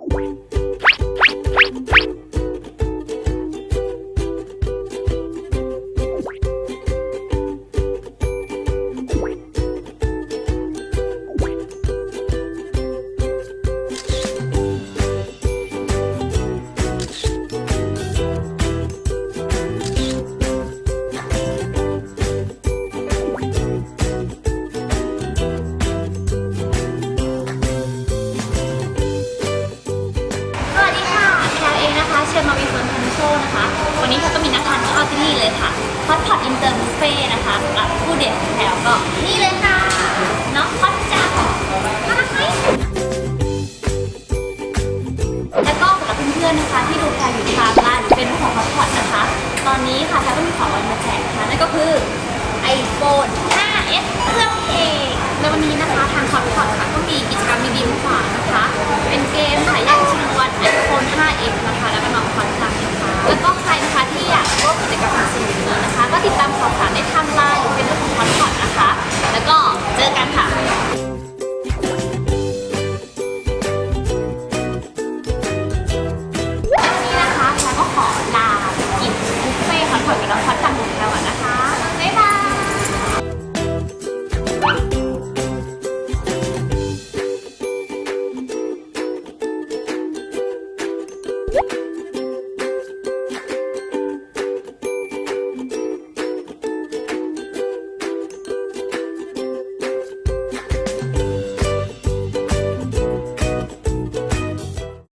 you อตพอตอินเตอร์บุฟเฟ่นะคะกับผู้เด็ดของแถวก็นี่เลยค่ะ น้องพอตจ้าน่ารักไหมแล้วก็สำหรับเพื่อนๆนะคะ ที่ดูแพรอยู่ทางบ้านเป็นของพอตพอตนะคะ ตอนนี้ค่ะแพรก็มีของวันมาแจกนะคะนั่นก็คือ iPhone ามสอบถามได้ทม์ไลน์หรือเป็นเรื่องของพักผ่อนนะคะ แล้วก็เจอกันค่ะวันนี้นะคะแพรก็ขอลาไปกินบุฟเฟ่ต์พักผ่อกับน้องพัดจังหวัดแล้วนะคะ บ๊ายบาย